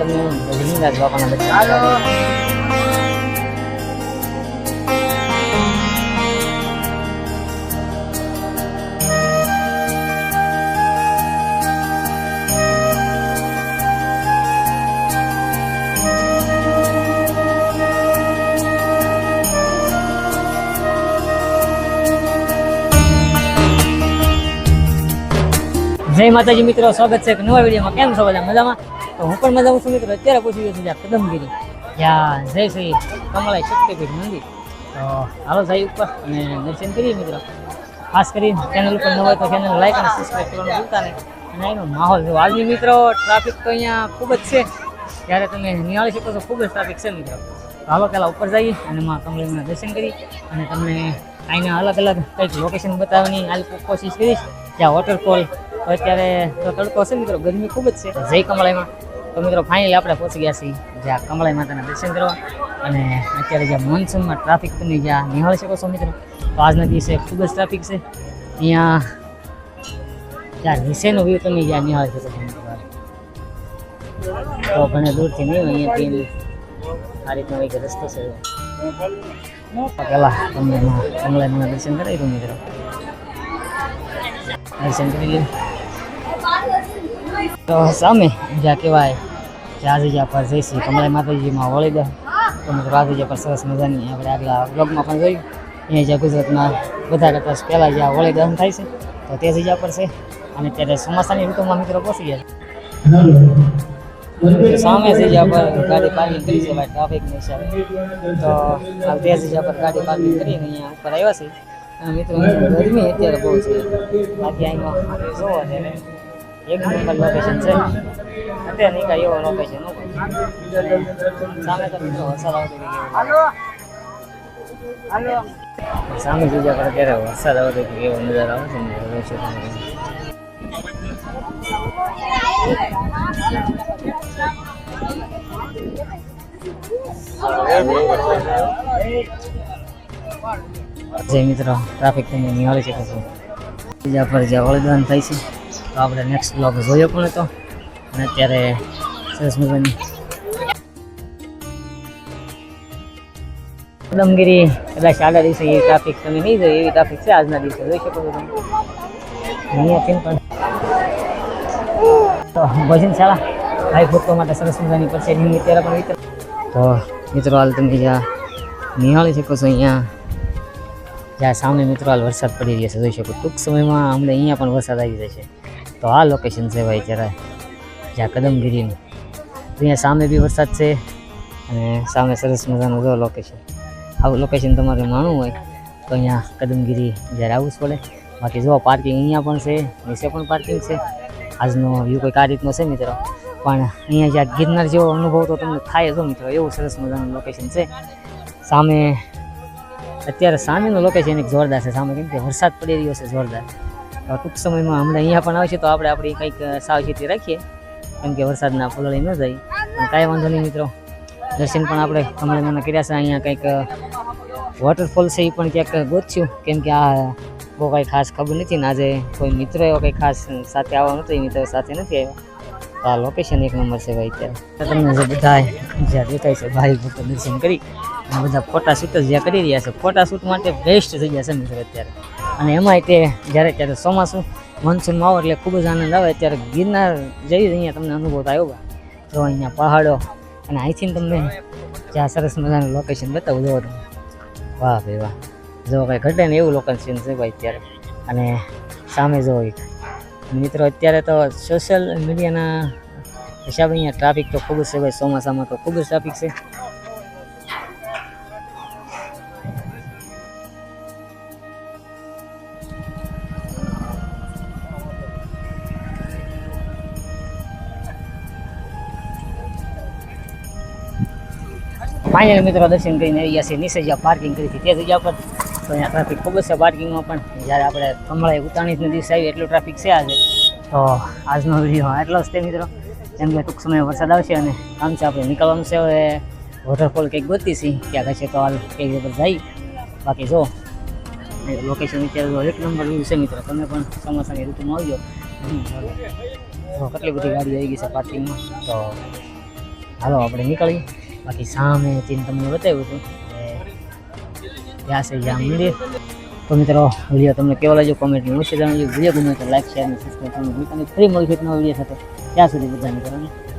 ત્યાં તમને હું ભજનીદાસ બાપાના દર્શન કરાવીશ. જય માતાજી મિત્રો સ્વાગત છે એક નવા વિડીયોમાં કેમ છો બધા મજામાં તો હું પણ મજામાં છું મિત્રો. અત્યારે પૂછી ગયો છું જ્યાં કદમગીરી જ્યાં જય શ્રી કમલાઈ શક્તિપીઠ મંદિર. તો હાલો સાહેબ ઉપર અને દર્શન કરીએ મિત્રો. ખાસ કરીને ચેનલ ઉપર ન હોય તો ચેનલ લાઈક અને સબસ્ક્રાઈબ કરવાનું ભૂલતા નહીં. અને એનો માહોલ જો આજની મિત્રો ટ્રાફિક તો અહીંયા ખૂબ જ છે. ત્યારે તમે નિહાળી શકો છો, ખૂબ જ ટ્રાફિક છે મિત્રો. હાલો પહેલાં ઉપર જઈએ અને માં કમળાઈના દર્શન કરી અને તમને અહીંના અલગ અલગ કંઈક લોકેશન બતાવવાની હાલ કોશિશ કરીશ. જ્યાં વોટરફોલ અત્યારે તો તડકો છે મિત્રો, ગરમી ખૂબ જ છે. જય કમલાઈમાં તો મિત્રો ફાઇનલી આપણે પહોંચી ગયા છીએ જ્યાં કમલાઈ માતાના દર્શન કરવા. અને અત્યારે જ્યાં મોનસૂનમાં ટ્રાફિક તમે જ્યાં નિહાળી શકો છો મિત્રો, તો આજના દિવસે ખૂબ જ ટ્રાફિક છે. અહીંયા જ્યાં નીચેનો વ્યૂ તમે જ્યાં નિહાળી શકો છો તો ઘણા દૂરથી નહીં અહીંયાથી આ રીતનો એક રસ્તો છે. પહેલાં તમને કમળાઈ માના દર્શન કરાવી દઉં મિત્રો. દર્શન કરી લે તો સામે જ્યાં કહેવાય રાજુજા પર જઈશું કમલાઈ માતાજીમાં વળી દે. તો મિત્રો આજે પર સરસ મજાની આપણે આગલા બ્લોગમાં પણ જોયું. અહીંયા જ્યાં ગુજરાતમાં બધા કરતાં પહેલાં જ્યાં વળી દહન થાય છે, તો તે જગ્યા પર છે. અને ત્યારે ચોમાસાની ઋતુમાં મિત્રો પહોંચી ગયા. સામે જગ્યા પર ગાડી પાર્કિંગ કરી છે, ભાઈ ટ્રાફિકની હિસાબે તો હાલ તે જગ્યા પર ગાડી પાર્કિંગ કરીને અહીંયા ઉપર આવ્યા છે. મિત્રો ગરમી અત્યારે બહુ છે. બાકી અહીંયા આપણે જોવો ત્યારે એક નંબર લોકેશન છે. અત્યારે નહીં કાંઈ એવો લોકેશન સામે તો મિત્રો વરસાદ આવતો સામે જગ્યા પર અત્યારે વરસાદ આવતો એવો નજારો આવે છે ને. જોઈ જય મિત્રો ટ્રાફિક તમે નિહાળી શકો છો. બીજા પર જ્યાં વળદવાન થાય છે. આપણે નેક્સ્ટ બ્લોગ જોયો પણ હતો અને અત્યારે સરસ મજાની કદમગીરી કદાચ આગલા દિવસે એ ટ્રાફિક તમે નહીં જોઈ, એવી ટ્રાફિક છે આજના દિવસે, જોઈ શકો છો તમે. પણ. તો ભોજનશાળા, ભાઈ ભક્તો માટે સરસ મજાની પરસેની અત્યારે પણ વિતર તો મિત્રો હાલ તમે જ્યાં નિહાળી શકો છો અહીંયા. જ્યાં સામે મિત્રો હાલ વરસાદ પડી રહ્યો છે, જોઈ શકો ટૂંક સમયમાં અમને અહીંયા પણ વરસાદ આવી જશે. તો આ લોકેશન છે ભાઈ જરા જ્યાં કદમગીરીનું. અહીંયા સામે બી વરસાદ છે અને સામે સરસ મજાનું જો લોકેશન આવું લોકેશન તમારે માણવું હોય તો અહીંયા કદમગીરી જ્યારે આવવું જ પડે. બાકી જો પાર્કિંગ અહીંયા પણ છે, નીચે પણ પાર્કિંગ છે. આજનો વ્યૂ કંઈક આ રીતનો છે મિત્રો. પણ અહીંયા જ્યાં ગિરનાર જેવો અનુભવ તો તમને થાય જો મિત્રો. એવું સરસ મજાનું લોકેશન છે. સામે, અત્યારે સામેનું લોકેશન એક જોરદાર છે. સામે કેમ કે વરસાદ પડી રહ્યો છે જોરદાર. ટૂંક સમયમાં હમણાં અહીંયા પણ આવશે તો આપણે આપણી કંઈક સાવચેતી રાખીએ. કેમ કે વરસાદના પલળી ન જાય. કાંઈ વાંધો નહીં મિત્રો. દર્શન પણ આપણે કમળાના કર્યા છે. અહીંયા કંઈક વોટરફોલ છે એ પણ ક્યાંક ગોત્યું કેમ કે આ બહુ કાંઈ ખાસ ખબર નથી ને આજે કોઈ મિત્ર એવો કંઈ ખાસ સાથે આવવાનો હતો એ મિત્ર સાથે નથી આવ્યો. તો આ લોકેશન એક નંબર છે ભાઈ અત્યારે. તમને જે બધા દેખાય છે ભાઈ ભક્તો દર્શન કરી બધા ફોટા શૂટ જ જ્યાં કરી રહ્યા છે. ફોટા શૂટ માટે બેસ્ટ થઈ ગયા છે મિત્રો અત્યારે. અને એમાંય તે જ્યારે ત્યારે ચોમાસું મોન્સૂનમાં આવો એટલે ખૂબ જ આનંદ આવે. ત્યારે ગિરનાર જઈ અહીંયા તમને અનુભવ આવ્યો બા જો અહીંયા પહાડો અને અહીંથી તમને જ્યાં સરસ મજાનું લોકેશન બતાવું જોવો તમે વાહ ભાઈ વાહ. જો કાંઈ ઘટે ને એવું લોકેશન છે ભાઈ અત્યારે. અને સામે જો મિત્રો, અત્યારે તો સોશિયલ મીડિયાના હિસાબે અહીંયા ટ્રાફિક તો ખૂબ જ છે ભાઈ. ચોમાસામાં તો ખૂબ જ ટ્રાફિક છે. ફાઇનલ મિત્રો દર્શન કરીને આવી ગયા છે. નીચે જ્યાં પાર્કિંગ કરી હતી, તે જગ્યા પર. તો અહીંયા ટ્રાફિક ખૂબ જ છે પાર્કિંગમાં પણ. જ્યારે આપણે કમળાએ ઉતાણીસના દિવસે આવી એટલું ટ્રાફિક છે આજે. તો આજનો વીડિયો આટલો જ છે મિત્રો. એમ કે ટૂંક સમયે વરસાદ આવશે અને આમ છે, આપણે નીકળવાનું છે હવે. વોટરફોલ કંઈક ગોતી છે ક્યાં છે તો હાલ કઈ પર જઈ બાકી જો લોકેશન અત્યારે એક નંબર વ્યૂ છે મિત્રો. તમે પણ ચોમાસાની ઋતુમાં આવજો. કેટલી બધી ગાડી આવી ગઈ છે પાર્કિંગમાં તો હાલો, આપણે નીકળીએ. બાકી સામે તીન તમને બતાવ્યું હતું. ત્યાં છે જ્યાં મંદિર. તો મિત્રો, વીડિયો તમને કેવો લાગ્યો? કોમેન્ટની અવશ્ય જણાવજો. વીડિયો ગમે તો લાઈક શેર અને સબસ્ક્રાઈબ કરવાનું ભૂલતા નહીં. ફરી મળીશું નવા વીડિયો સાથે. ત્યાં સુધી બધા કરવાનું.